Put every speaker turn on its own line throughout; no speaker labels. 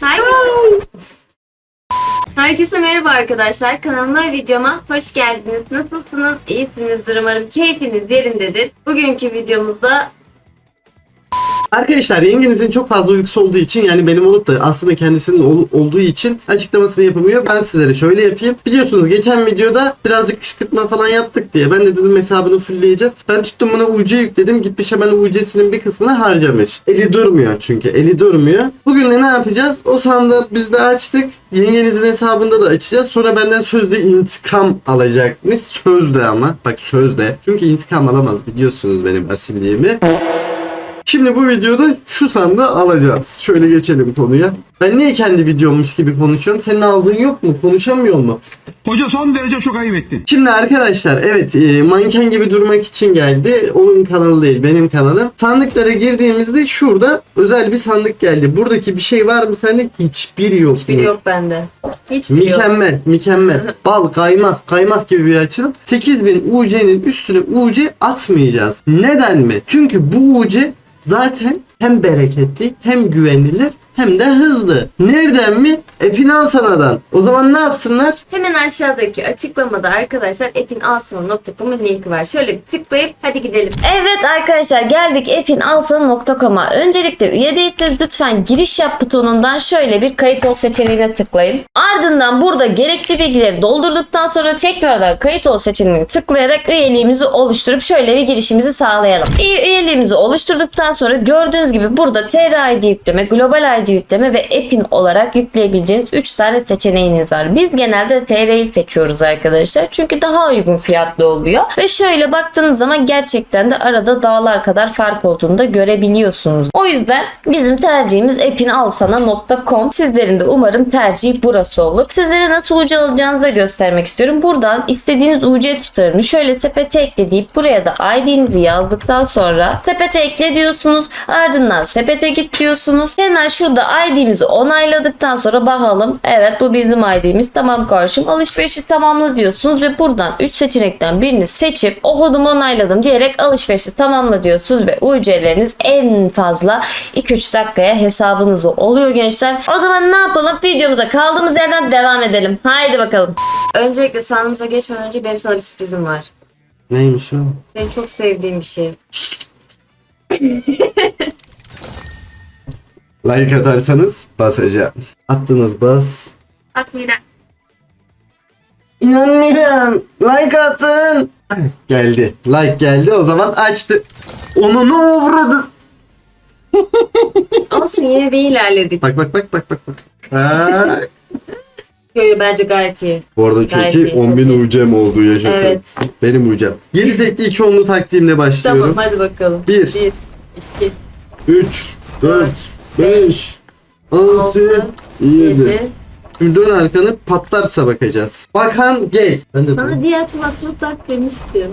Herkese... Herkese merhaba arkadaşlar. Kanalıma videoma hoş geldiniz. Nasılsınız? İyisinizdir umarım. Keyfiniz yerindedir. Bugünkü videomuzda
Arkadaşlar yengenizin çok fazla uykusu olduğu için yani benim olup da aslında kendisinin ol- olduğu için açıklamasını yapamıyor. Ben sizlere şöyle yapayım. Biliyorsunuz geçen videoda birazcık kışkırtma falan yaptık diye. Ben de dedim hesabını fullleyeceğiz. Ben tuttum buna UC yükledim. Gitmiş hemen UC'sinin bir kısmını harcamış. Eli durmuyor çünkü. Eli durmuyor. Bugün de ne yapacağız? O sandığı biz de açtık. Yengenizin hesabında da açacağız. Sonra benden sözde intikam alacakmış. Sözde ama. Bak sözde. Çünkü intikam alamaz biliyorsunuz benim asilliğimi. Şimdi bu videoda şu sandığı alacağız. Şöyle geçelim konuya. Ben niye kendi videommuş gibi konuşuyorum? Senin ağzın yok mu? Konuşamıyor mu?
Hoca son derece çok ayıp ettin.
Şimdi arkadaşlar evet e, manken gibi durmak için geldi. Onun kanalı değil benim kanalım. Sandıklara girdiğimizde şurada özel bir sandık geldi. Buradaki bir şey var mı sende? Hiçbir yok.
hiçbiri yok bende. Hiçbiri yok.
Mükemmel, mükemmel. Bal, kaymak, kaymak gibi bir açılım. 8000 UC'nin üstüne UC atmayacağız. Neden mi? Çünkü bu UC zaten hem bereketli, hem güvenilir, hem de hızlı. Nereden mi? E Finansana'dan. O zaman ne yapsınlar?
Hemen aşağıdaki açıklamada arkadaşlar epinalsana.com'un linki var. Şöyle bir tıklayıp hadi gidelim. Evet arkadaşlar geldik epinalsana.com'a. Öncelikle üye değilseniz lütfen giriş yap butonundan şöyle bir kayıt ol seçeneğine tıklayın. Ardından burada gerekli bilgileri doldurduktan sonra tekrardan kayıt ol seçeneğine tıklayarak üyeliğimizi oluşturup şöyle bir girişimizi sağlayalım. İyi üyeliğimizi oluşturduktan sonra gördüğünüz gibi burada TR ID yükleme, Global ID yükleme ve Epin olarak yükleyebileceğiniz 3 tane seçeneğiniz var. Biz genelde TR'yi seçiyoruz arkadaşlar. Çünkü daha uygun fiyatlı oluyor. Ve şöyle baktığınız zaman gerçekten de arada dağlar kadar fark olduğunu da görebiliyorsunuz. O yüzden bizim tercihimiz epinalsana.com. Sizlerin de umarım tercihi burası olur. Sizlere nasıl UC alacağınızı da göstermek istiyorum. Buradan istediğiniz UC tutarını şöyle sepete ekle buraya da ID'nizi yazdıktan sonra sepete ekle diyorsunuz. Ardından sepete git diyorsunuz. Hemen şurada ID'mizi onayladıktan sonra bakalım. Evet bu bizim ID'miz. Tamam karşım. Alışverişi tamamla diyorsunuz ve buradan 3 seçenekten birini seçip o kodumu onayladım diyerek alışverişi tamamla diyorsunuz ve UC'leriniz en fazla 2-3 dakikaya hesabınızda oluyor gençler. O zaman ne yapalım? Videomuza kaldığımız yerden devam edelim. Haydi bakalım. Öncelikle sandığımıza geçmeden önce benim sana bir sürprizim var.
Neymiş o?
Benim çok sevdiğim bir şey.
Like atarsanız basacağım. Attınız bas.
Mira.
İnanmıyorum. Like atın. Geldi. Like geldi. O zaman açtı. Onu ne uğradı?
Olsun yine de ilerledik.
Bak bak bak bak bak. bak. Ha.
Böyle bence gayet iyi.
Bu arada çok
Gayet
iyi.
iyi, çok
10.000
iyi.
UC'm oldu yaşasın.
Evet.
Benim UC'm. 7 zekli 2 onlu taktiğimle başlıyorum.
Tamam hadi bakalım.
Bir.
1, 2,
3, 4, 5, 6,
6,
7.
7.
Şimdi dön arkanı patlarsa bakacağız. Bakan gay. Ben de
Sana diğer kulaklığı tak demiştim.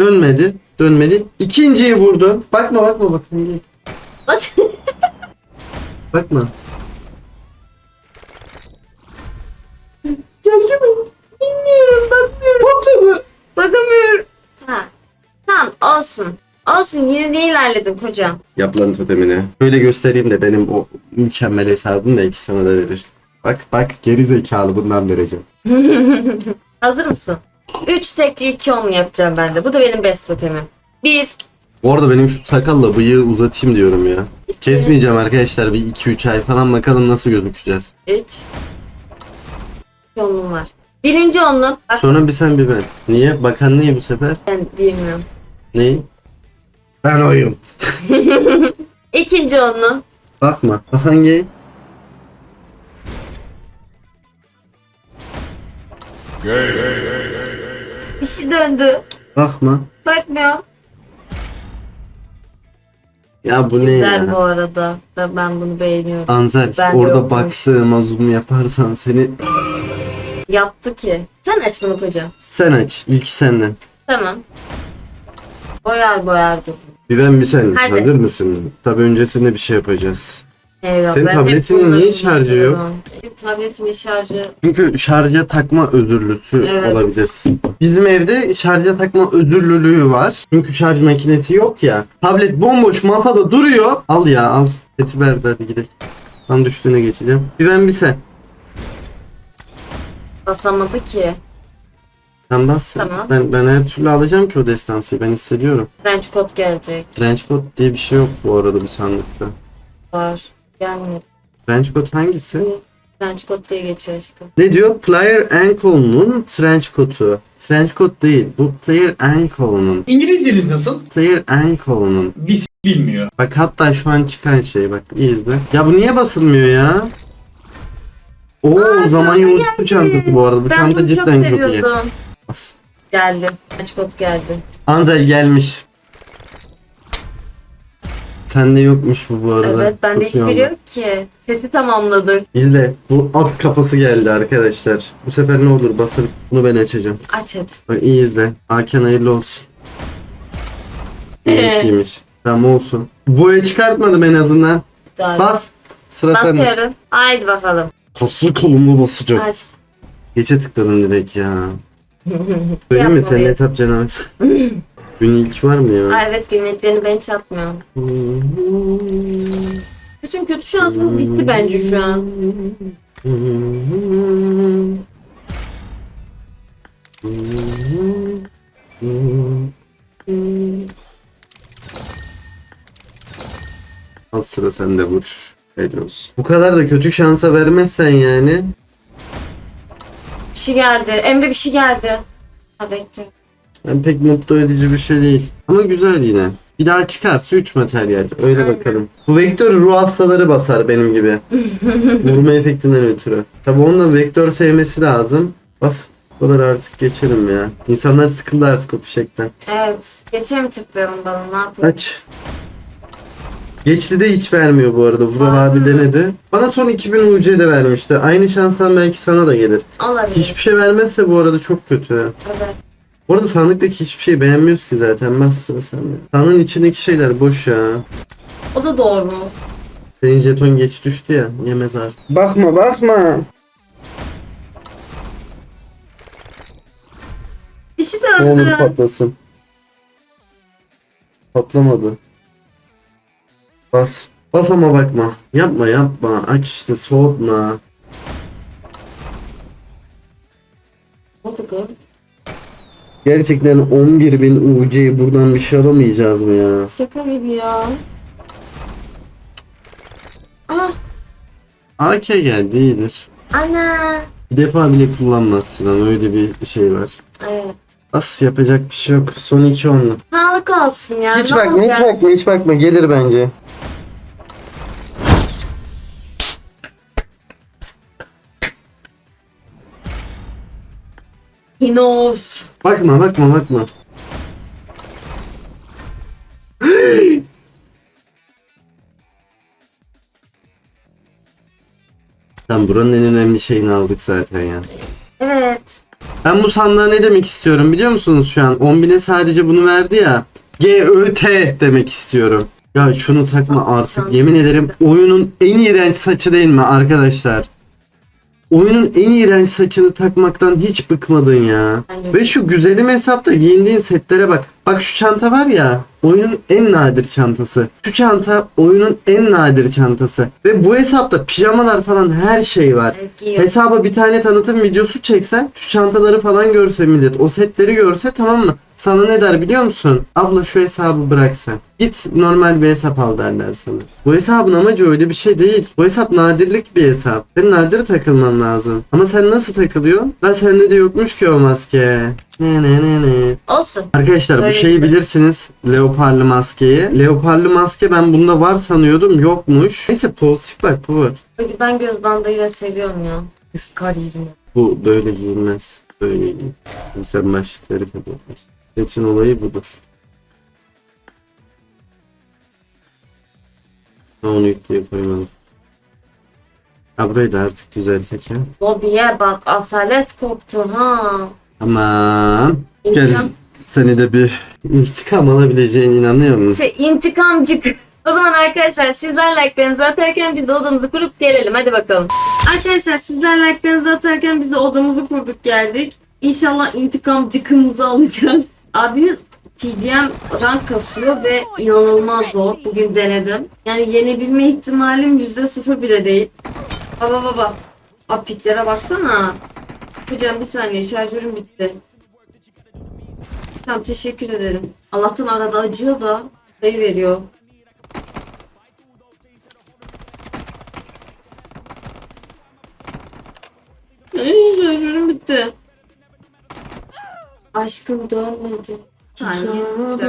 Dönmedi. Dönmedi. İkinciyi vurdu. Bakma bakma bakma.
Bak.
Bakma.
Bilmiyorum bakmıyorum.
Patladı.
Bakamıyorum. Ha. Tamam olsun. Olsun yine de ilerledim kocam.
Yap lan totemini. Böyle göstereyim de benim o mükemmel hesabım belki sana da verir. Bak bak geri zekalı bundan vereceğim.
Hazır mısın? 3 tekli 2 10 yapacağım ben de. Bu da benim best totemim. 1,
Bu arada benim şu sakalla bıyığı uzatayım diyorum ya. Kesmeyeceğim arkadaşlar bir 2-3 ay falan bakalım nasıl gözükeceğiz.
3. Onluğum var. Birinci onlu. Bak
Sonra bir sen bir ben. Niye? Bakan niye bu sefer?
ben bilmiyorum.
Neyi? Ben oyum.
İkinci onlu.
Bakma. Hangi?
Bir şey döndü.
Bakma.
Bakmıyorum.
Ya bu ne
Güzel
ya?
bu arada. Ben, ben bunu beğeniyorum.
Anzel
Ben de
orada
yokmuş.
baktığıma zoom yaparsan seni
Yaptı ki. Sen aç bunu kocam.
sen aç. İlk senden.
Tamam. Boyar boyar dur.
Bir sen.
Hadi.
Hazır mısın? Tabi öncesinde bir şey yapacağız.
Eyvah,
Senin
ben hep
tabletinin
bunları
niye şarjı yok?
Benim tabletimin şarjı
Çünkü şarja takma özürlüsü
Evet.
olabilirsin. Bizim evde şarja takma özürlülüğü var. Çünkü şarj makinesi yok ya. Tablet bomboş masada duruyor. Al ya al. Eti verdi hadi gidelim. Tam düştüğüne geçeceğim. Bir ben bir sen.
basamadı ki.
Sen bas.
Tamam.
Ben, ben her türlü alacağım ki o destansıyı. Ben hissediyorum.
French kod gelecek.
Trench coat diye bir şey yok bu arada bu sandıkta.
Var. Gelmedi.
Trench coat hangisi?
Bu French kod diye geçiyor aşkım.
Ne diyor? Player ankle'ın trench coat'u. Trench coat değil. Bu player ankle'ın.
İngilizceniz nasıl?
Player ankle'ın.
Bir s- bilmiyor.
Bak hatta şu an çıkan şey bak iyi izle. Ya bu niye basılmıyor ya? Oo
Aa,
zaman
geldi.
çantası bu arada. Bu
ben
çanta cidden
çok
çok, iyi. Bas.
Geldi. Kod geldi.
Anzel gelmiş. Sende yokmuş bu bu arada.
Evet bende
Çok iyi
hiçbiri
oldu.
yok ki. Seti tamamladık.
İzle. Bu at kafası geldi arkadaşlar. Bu sefer ne olur basarım. Bunu ben açacağım.
Aç hadi.
Bak iyi izle. Hakan hayırlı olsun. İyi iyiymiş. Tamam olsun. Boya çıkartmadım en azından.
Daha
Bas. Sıra sende.
Basıyorum. Haydi bakalım.
Kaslı kolumla basacağım.
Aç.
Geçe tıkladım direkt ya. Söyleyeyim mi
Yapma
senin
be.
hesap canavar? Gün ilk var mı ya?
Aa, evet günlüklerini ben çatmıyorum. Bütün kötü şansımız bitti bence şu an.
Al sıra sende vur. Helal olsun. Bu kadar da kötü şansa vermezsen yani.
Bir şey geldi. Emre bir şey geldi. Ha bekle.
Yani pek mutlu edici bir şey değil. Ama güzel yine. Bir daha çıkarsa 3 materyal. Öyle
Aynen.
bakalım. Bu vektör ruh hastaları basar benim gibi. Vurma efektinden ötürü. Tabi onun da vektör sevmesi lazım. Bas. Buraları artık geçelim ya. İnsanlar sıkıldı artık o fişekten.
Evet. Geçe mi tıklıyorum bana? Ne yapayım?
Aç. Geçti de hiç vermiyor bu arada. Vural
Aa.
abi denedi. Bana son 2000 UC de vermişti. Aynı şanstan belki sana da gelir.
Olabilir.
Hiçbir şey vermezse bu arada çok kötü.
Evet.
Bu arada sandıktaki hiçbir şey beğenmiyoruz ki zaten. Bas sıra sende. Sandığın içindeki şeyler boş ya.
O da doğru.
Senin jeton geç düştü ya. Yemez artık. Bakma bakma.
Bir şey
Ne olur
döndü.
patlasın. Patlamadı. Bas. Bas ama bakma. Yapma yapma. Aç işte soğutma.
Kız?
Gerçekten 11.000 UC'yi buradan bir şey alamayacağız mı ya?
Şaka gibi ya. Ah
AK geldi iyidir.
ana.
Bir defa bile kullanmazsın ama öyle bir şey var.
Evet.
As yapacak bir şey yok. Son iki onlu.
Sağlık olsun ya.
Hiç
ne
bakma hiç
olacak?
bakma hiç bakma gelir bence.
He knows.
Bakma bakma bakma. Tamam buranın en önemli şeyini aldık zaten ya.
Evet.
Ben bu sandığa ne demek istiyorum biliyor musunuz şu an? 10.000'e sadece bunu verdi ya. GÖT demek istiyorum. Ya şunu takma artık yemin ederim oyunun en iğrenç saçı değil mi arkadaşlar? Oyunun en iğrenç saçını takmaktan hiç bıkmadın ya. Ve şu güzelim hesapta giyindiğin setlere bak. Bak şu çanta var ya oyunun en nadir çantası. Şu çanta oyunun en nadir çantası. Ve bu hesapta pijamalar falan her şey var.
Evet.
Hesaba bir tane tanıtım videosu çeksen şu çantaları falan görse millet o setleri görse tamam mı? Sana ne der biliyor musun? Abla şu hesabı bırak sen. Git normal bir hesap al derler sana. Bu hesabın amacı öyle bir şey değil. Bu hesap nadirlik bir hesap. Sen nadir takılman lazım. Ama sen nasıl takılıyorsun? Ben sende de yokmuş ki o maske. Ne ne ne ne.
Olsun.
Arkadaşlar bu
Öyle
şeyi
güzel.
bilirsiniz. Leoparlı maskeyi. Leoparlı maske ben bunda var sanıyordum. Yokmuş. Neyse pozitif bak bu var.
Ben göz bandıyla seviyorum ya. Karizma.
Bu böyle giyilmez. Böyle giyin. Mesela başlıkları kapatmış. Seçin olayı budur. Ha, Onu yüklüye koymadım. Ha burayı da artık düzeltek ya.
Bobby'ye bak asalet koptu ha.
Aman. Gel
İntikam.
seni de bir intikam alabileceğine inanıyor musun?
Şey intikamcık. O zaman arkadaşlar sizler like'larınızı atarken biz de odamızı kurup gelelim. Hadi bakalım. Arkadaşlar sizler like'larınızı atarken biz de odamızı kurduk geldik. İnşallah intikam cıkımızı alacağız. Abiniz TDM rank kasıyor ve inanılmaz zor. Bugün denedim. Yani yenebilme ihtimalim %0 bile değil. Baba baba. Abi piklere baksana. Hocam bir saniye şarjörüm bitti. Tamam teşekkür ederim. Allah'tan arada acıyor da sayı veriyor. Ay şarjörüm bitti. Aşkım dönmedi. Saniye. bir dakika.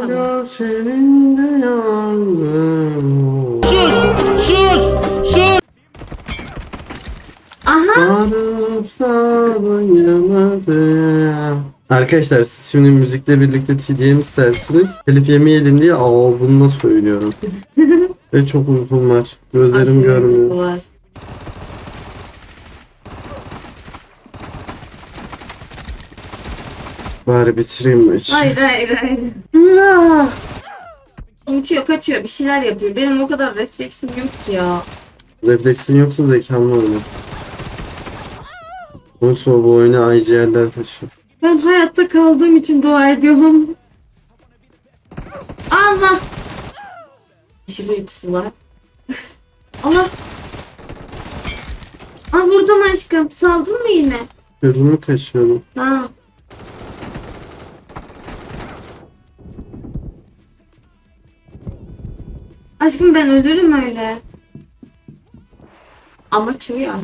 Tamam.
Senin de Sarıp. Arkadaşlar siz şimdi müzikle birlikte TDM istersiniz. Telif yemeyelim diye ağzımda söylüyorum. Ve çok uykum var. Gözlerim
Aşırı
görmüyor.
var.
Bari bitireyim maçı.
Hayır hayır hayır. Uçuyor kaçıyor bir şeyler yapıyor. Benim o kadar refleksim yok ki ya.
Refleksin yoksa zekan var mı? Oysa bu oyuna IGL'ler taşıyor.
Ben hayatta kaldığım için dua ediyorum. Allah. Aşırı uykusu var. Allah. Aa vurdum aşkım. Saldın mı yine?
Gözümü kaşıyorum.
Ha. Aşkım ben ölürüm öyle. Ama çöy ya.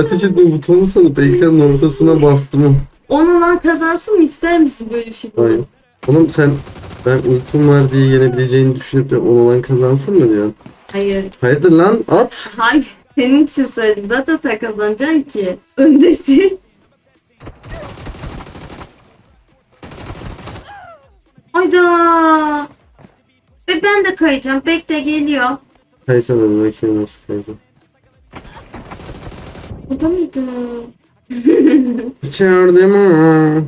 Ateş etme butonu sanıp ekranın ortasına bastım.
On lan kazansın mı ister misin böyle bir şey?
Hayır. Oğlum sen ben uykum var diye yenebileceğini düşünüp de on olan kazansın mı diyorsun?
Hayır.
Hayırdır lan at.
Hayır. Senin için söyledim. Zaten sen kazanacaksın ki. Öndesin. Hayda. Ve ben de kayacağım. Bekle geliyor.
Kaysana bakayım nasıl kayacağım.
Burada mıydı?
İçerdim ama.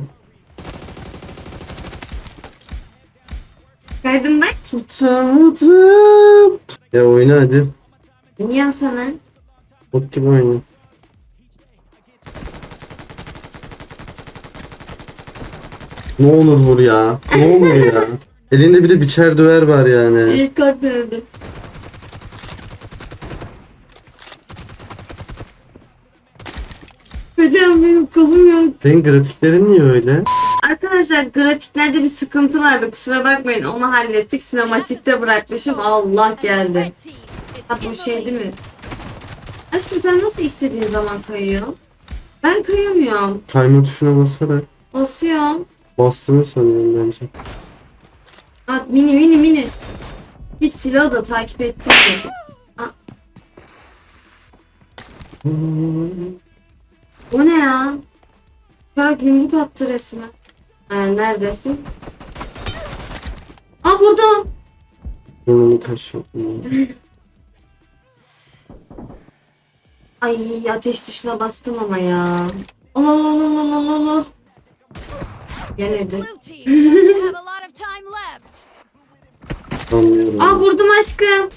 Kaydım bak.
Tutamadım. Ya oyna hadi.
Dinliyorum sana.
Bot gibi oyna. Ne olur vur ya. Ne olur ya. Elinde bir de biçer döver var yani.
İlk kalk denedim. Hocam benim kolum yok.
Senin grafiklerin niye öyle?
Arkadaşlar grafiklerde bir sıkıntı vardı kusura bakmayın onu hallettik sinematikte bırakmışım Allah geldi. Ha bu şey değil mi? Aşkım sen nasıl istediğin zaman kayıyorsun? Ben kayamıyorum.
Kayma tuşuna basarak
Basıyorum.
bastığını sanıyorum bence.
Ha, mini mini mini. Hiç silahı da takip ettim. Bu ne ya? Çarak yumruk attı resmen. Ha, neredesin? Aa vurdum.
Burnumu kaşıyorum.
Ay ateş tuşuna bastım ama ya. Allah Allah Allah Allah Allah.
Anlıyorum.
Aa vurdum aşkım.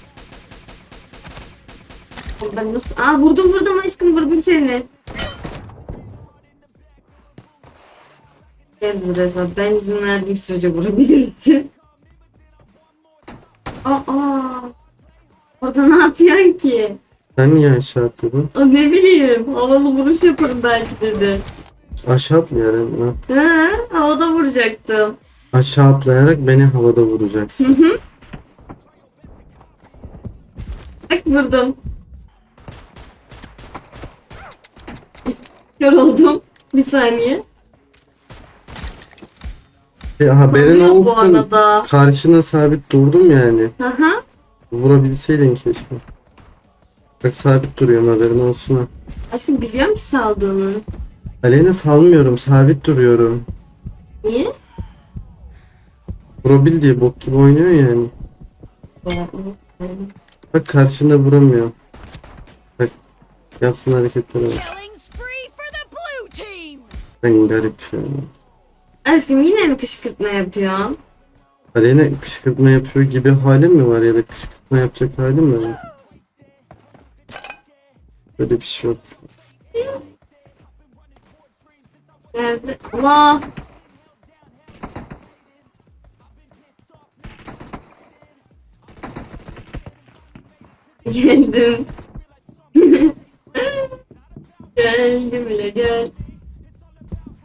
Ben nasıl? Aa vurdum vurdum aşkım vurdum seni. Gel bu resmen. Ben izin verdiğim sürece vurabilirsin. Aa. Orada ne yapıyorsun ki?
Sen niye aşağı atladın?
Aa, ne bileyim. Havalı vuruş yaparım belki dedi.
Aşağı atlayarak mı?
Ha, havada vuracaktım.
Aşağı atlayarak beni havada vuracaksın.
Bak vurdum. Kör oldum. Bir saniye.
Ya haberin
Tanıyor bu
olsun.
arada.
Karşına sabit durdum yani.
Aha.
Vurabilseydin keşke. Bak sabit duruyorum haberin olsun ha.
Aşkım biliyorum ki saldığını.
Aleyna salmıyorum sabit duruyorum.
Niye?
Vurabil diye bok gibi oynuyor yani. Bak karşında vuramıyor. Bak yapsın hareketleri bak.
Killing spree for the blue team.
Sen garip ya.
Aşkım yine mi kışkırtma yapıyorsun?
Aleyna kışkırtma yapıyor gibi halim mi var ya da kışkırtma yapacak halim mi var? Böyle bir şey yok.
Geldi. Allah. Geldim. geldim bile gel.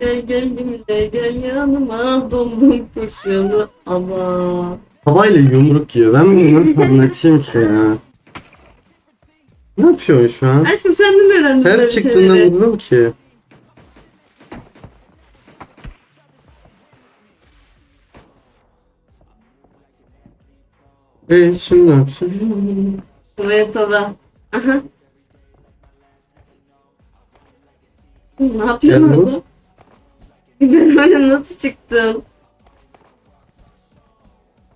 Gel bile gel yanıma dondum kurşunu ama.
Havayla yumruk yiyor. Ben bunu nasıl anlatayım ki ya? Ne yapıyorsun şu an?
Aşkım senden öğrendim
Her
böyle
çıktığında
şeyleri.
vururum ki. E şimdi ne yapacağım?
Tavaya tava. Aha. Ne yapıyorsun
Gel vur.
orada? Ben öyle nasıl çıktım?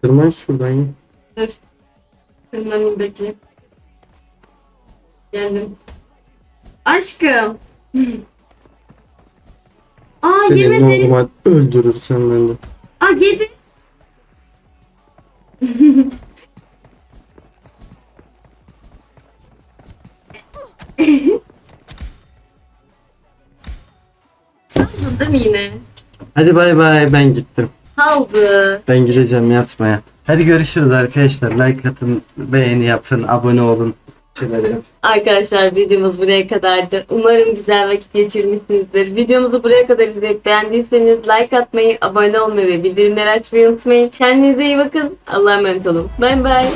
Tırman şuradan ya.
Dur. Tırmanayım bekle. Geldim. Aşkım. Aa
Seni
yemedi.
normal öldürürsem ben de.
Aa yedi. Mi yine?
Hadi bay bay ben gittim.
Kaldı.
Ben gideceğim yatmaya. Hadi görüşürüz arkadaşlar. Like atın, beğeni yapın, abone olun. Yapın.
Arkadaşlar videomuz buraya kadardı. Umarım güzel vakit geçirmişsinizdir. Videomuzu buraya kadar izleyip beğendiyseniz like atmayı, abone olmayı ve bildirimleri açmayı unutmayın. Kendinize iyi bakın. Allah'a emanet olun. Bay bay.